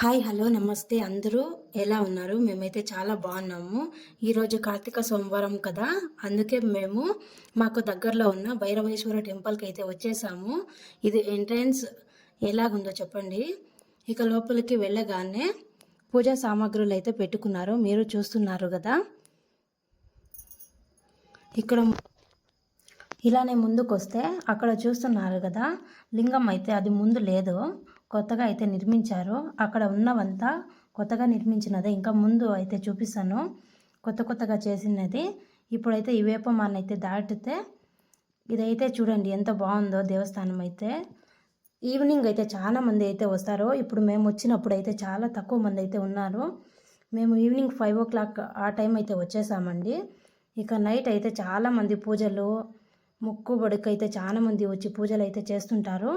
Hi hello నమస్తే. అందరూ ఎలా ఉన్నారు? మేమైతే చాలా బాగున్నాము. ఈరోజు కార్తీక సోమవారం కదా. అందుకే మేము మాకు దగ్గరలో ఉన్న భైరవేశ్వర టెంపుల్కి అయితే వచ్చేసాము. ఇది ఎంట్రన్స్ ఎలాగుందో చెప్పండి. ఇక లోపలికి వెళ్ళగానే పూజా సామాగ్రులు అయితే పెట్టుకున్నారు. మీరు చూస్తున్నారు కదా. ఇక్కడ ఇలానే ముందుకు వస్తే అక్కడ చూస్తున్నారు కదా. లింగం అయితే అది ముందు లేదు. కొత్తగా అయితే నిర్మించారు అక్కడ ఉన్నవంతా కొత్తగా నిర్మించినదే. ఇంకా ముందు అయితే చూపిస్తాను. కొత్త కొత్తగా చేసినది. ఇప్పుడైతే ఈ వేపమాన్ని అయితే దాటితే ఇదైతే చూడండి ఎంత బాగుందో దేవస్థానం అయితే. ఈవినింగ్ అయితే చాలా మంది అయితే వస్తారు ఇప్పుడు మేము వచ్చినప్పుడు అయితే చాలా తక్కువ మంది అయితే ఉన్నారు. మేము ఈవినింగ్ ఫైవ్ ఓ క్లాక్ ఆ టైం అయితే వచ్చేసామండి. ఇక నైట్ అయితే చాలామంది పూజలు మొక్కుబడికి అయితే చాలామంది వచ్చి పూజలు అయితే చేస్తుంటారు.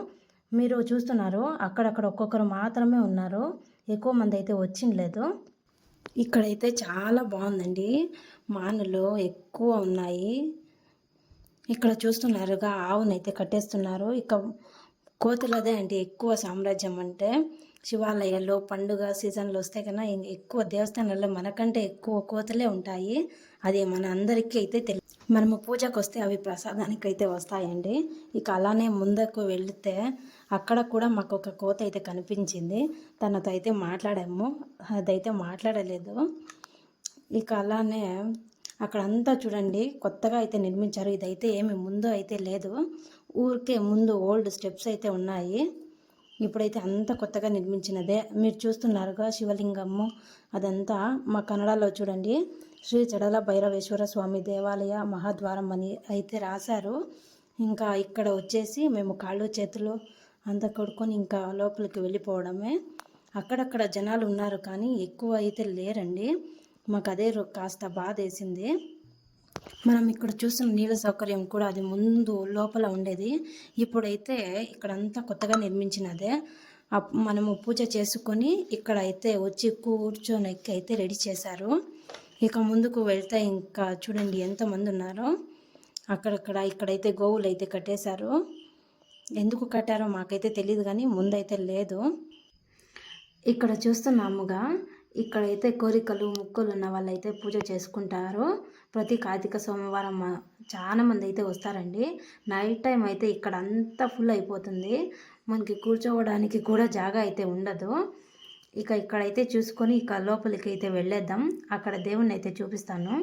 మీరు చూస్తున్నారు అక్కడక్కడ ఒక్కొక్కరు మాత్రమే ఉన్నారు. ఎక్కువ మంది అయితే వచ్చిండలేదు. ఇక్కడైతే చాలా బాగుందండి. మానులు ఎక్కువ ఉన్నాయి. ఇక్కడ చూస్తున్నారుగా ఆవునైతే కట్టేస్తున్నారు. ఇక కోతులదే అండి ఎక్కువ సామ్రాజ్యం అంటే. శివాలయాల్లో పండుగ సీజన్లు వస్తే కన్నా ఎక్కువ దేవస్థానాల్లో మనకంటే ఎక్కువ కోతలే ఉంటాయి. అది మన అందరికీ అయితే తెలి మనము పూజకు వస్తే అవి ప్రసాదానికి అయితే వస్తాయండి. ఇక అలానే ముందుకు వెళితే అక్కడ కూడా మాకు ఒక కోత అయితే కనిపించింది. తనతో అయితే మాట్లాడాము. అదైతే మాట్లాడలేదు. ఇక అలానే అక్కడంతా చూడండి కొత్తగా అయితే నిర్మించారు. ఇదైతే ఏమి ముందు అయితే లేదు. ఊరికే ముందు ఓల్డ్ స్టెప్స్ అయితే ఉన్నాయి. ఇప్పుడైతే అంత కొత్తగా నిర్మించినదే. మీరు చూస్తున్నారుగా శివలింగము అదంతా మా కన్నడలో చూడండి. శ్రీ చడల భైరవేశ్వర స్వామి దేవాలయ మహాద్వారం అని అయితే రాశారు. ఇంకా ఇక్కడ వచ్చేసి మేము కాళ్ళు చేతులు అంతా కొడుకొని ఇంకా లోపలికి వెళ్ళిపోవడమే. అక్కడక్కడ జనాలు ఉన్నారు కానీ ఎక్కువ అయితే లేరండి. మాకు అదే కాస్త బాధ వేసింది మనం ఇక్కడ చూసిన నీళ్ళ సౌకర్యం కూడా అది ముందు లోపల ఉండేది. ఇప్పుడైతే ఇక్కడంతా కొత్తగా నిర్మించినదే. మనము పూజ చేసుకొని ఇక్కడ అయితే వచ్చి కూర్చొని ఎక్కి అయితే రెడీ చేశారు. ఇక ముందుకు వెళ్తే ఇంకా చూడండి ఎంతమంది ఉన్నారో అక్కడక్కడ ఇక్కడైతే గోవులు అయితే కట్టేశారు. ఎందుకు కట్టారో మాకైతే తెలియదు కానీ ముందైతే లేదు. ఇక్కడ చూస్తున్నాముగా ఇక్కడైతే కోరికలు ముక్కులు ఉన్న వాళ్ళైతే పూజ చేసుకుంటారు. ప్రతి కార్తీక సోమవారం చాలా మంది అయితే వస్తారండి. నైట్ టైం అయితే ఇక్కడ అంతా ఫుల్ అయిపోతుంది. మనకి కూర్చోవడానికి కూడా జాగా అయితే ఉండదు. ఇక ఇక్కడైతే చూసుకొని ఇక లోపలికి అయితే వెళ్ళేద్దాం. అక్కడ దేవుణ్ణి అయితే చూపిస్తాను.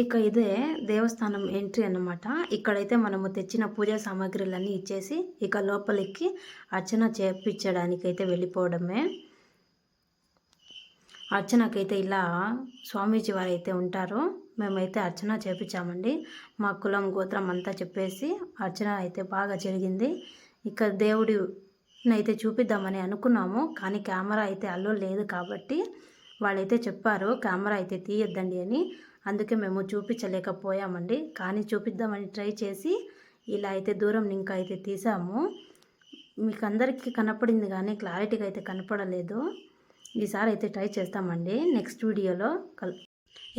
ఇక ఇదే దేవస్థానం ఎంట్రీ అన్నమాట. ఇక్కడైతే మనము తెచ్చిన పూజా సామాగ్రిలన్నీ ఇచ్చేసి ఇక లోపలికి అర్చన చేపించడానికి అయితే వెళ్ళిపోవడమే. అర్చనకైతే ఇలా స్వామీజీ వారు అయితే ఉంటారు. మేమైతే అర్చన చేపించామండి మా కులం గోత్రం అంతా చెప్పేసి అర్చన అయితే బాగా జరిగింది. ఇక దేవుడినైతే అయితే చూపిద్దామని అనుకున్నాము. కానీ కెమెరా అయితే అల్లో లేదు కాబట్టి వాళ్ళైతే చెప్పారు కెమెరా అయితే తీయొద్దండి అని. అందుకే మేము చూపించలేకపోయామండి. కానీ చూపిద్దామని ట్రై చేసి ఇలా అయితే దూరం ఇంకా అయితే తీసాము. మీకు అందరికీ కనపడింది కానీ క్లారిటీగా అయితే కనపడలేదు. ఈసారి అయితే ట్రై చేస్తామండి. నెక్స్ట్ వీడియోలో కల్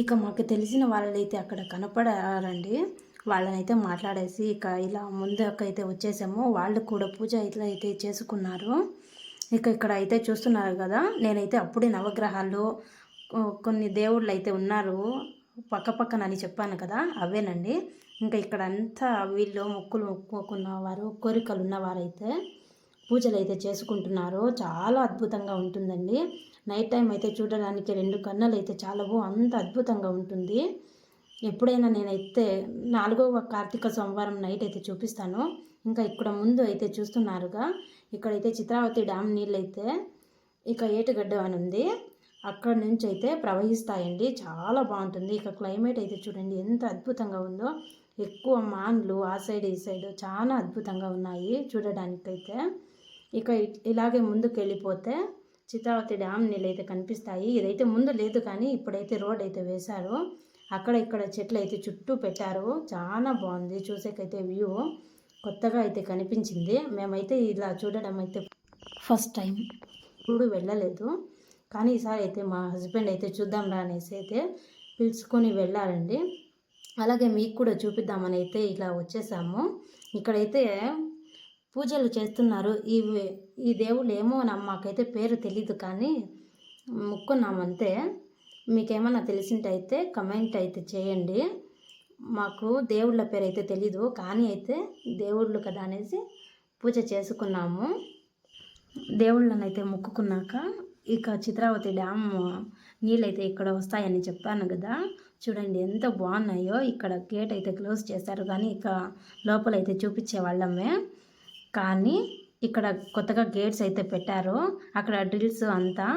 ఇక మాకు తెలిసిన వాళ్ళైతే అక్కడ కనపడారండి. వాళ్ళనైతే మాట్లాడేసి ఇక ఇలా ముందుకైతే వచ్చేసాము. వాళ్ళు కూడా పూజ ఇట్లా అయితే చేసుకున్నారు. ఇక ఇక్కడ అయితే చూస్తున్నారు కదా నేనైతే అప్పుడే నవగ్రహాలు కొన్ని దేవుళ్ళు అయితే ఉన్నారు. పక్క పక్కన అని చెప్పాను కదా అవేనండి. ఇంకా ఇక్కడ అంతా వీళ్ళు మొక్కులు మొక్కుకున్నవారు కోరికలు ఉన్నవారైతే పూజలు అయితే చేసుకుంటున్నారు చాలా అద్భుతంగా ఉంటుందండి. నైట్ టైం అయితే చూడడానికి రెండు కన్నులు అయితే చాలా అంత అద్భుతంగా ఉంటుంది. ఎప్పుడైనా నేనైతే నాలుగవ కార్తీక సోమవారం నైట్ అయితే చూపిస్తాను. ఇంకా ఇక్కడ ముందు అయితే చూస్తున్నారుగా ఇక్కడైతే చిత్రావతి డ్యామ్ నీళ్ళు అయితే ఇక ఏటుగడ్డ అని ఉంది. అక్కడ నుంచి అయితే ప్రవహిస్తాయండి. చాలా బాగుంటుంది. ఇక క్లైమేట్ అయితే చూడండి ఎంత అద్భుతంగా ఉందో. ఎక్కువ మాన్లు ఆ సైడ్ ఈ సైడ్ చాలా అద్భుతంగా ఉన్నాయి చూడడానికైతే. ఇక ఇలాగే ముందుకు వెళ్ళిపోతే చిత్రావతి డ్యామ్ నీళ్ళు అయితే కనిపిస్తాయి. ఇదైతే ముందు లేదు కానీ ఇప్పుడైతే రోడ్ అయితే వేశారు. అక్కడ ఇక్కడ చెట్లు అయితే చుట్టూ పెట్టారు. చాలా బాగుంది. చూసేకైతే వ్యూ కొత్తగా అయితే కనిపించింది. మేమైతే ఇలా చూడడం అయితే ఫస్ట్ టైం. ఇప్పుడు వెళ్ళలేదు. కానీ ఈసారి అయితే మా హస్బెండ్ అయితే చూద్దాం రా అనేసి అయితే పిలుచుకొని వెళ్ళారండి. అలాగే మీకు కూడా చూపిద్దామని అయితే ఇలా వచ్చేసాము. ఇక్కడైతే పూజలు చేస్తున్నారు. ఈ ఈ దేవుళ్ళు ఏమో మాకైతే పేరు తెలీదు కానీ ముక్కున్నామంతే. మీకేమన్నా తెలిసింటే అయితే కమెంట్ అయితే చేయండి. మాకు దేవుళ్ళ పేరు అయితే తెలీదు కానీ అయితే దేవుళ్ళు కదా అనేసి పూజ చేసుకున్నాము. దేవుళ్ళని అయితే మొక్కుకున్నాక ఇక చిత్రావతి డ్యామ్ నీళ్ళైతే ఇక్కడ వస్తాయని చెప్పాను కదా. చూడండి ఎంత బాగున్నాయో. ఇక్కడ గేట్ అయితే క్లోజ్ చేశారు కానీ ఇక లోపలైతే చూపించే వాళ్ళమే. కానీ ఇక్కడ కొత్తగా గేట్స్ అయితే పెట్టారు. అక్కడ డ్రిల్స్ అంతా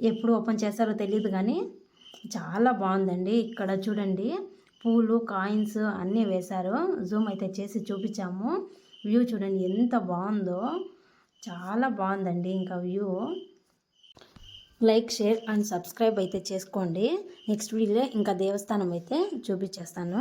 ఎప్పుడు ఓపెన్ చేస్తారో తెలియదు కానీ చాలా బాగుందండి. ఇక్కడ చూడండి పూలు కాయిన్స్ అన్నీ వేశారు. జూమ్ అయితే చేసి చూపించాము. వ్యూ చూడండి ఎంత బాగుందో. చాలా బాగుందండి ఇంకా view like share and subscribe అయితే చేసుకోండి. నెక్స్ట్ వీడియోలో ఇంకా దేవస్థానం అయితే చూపించేస్తాను.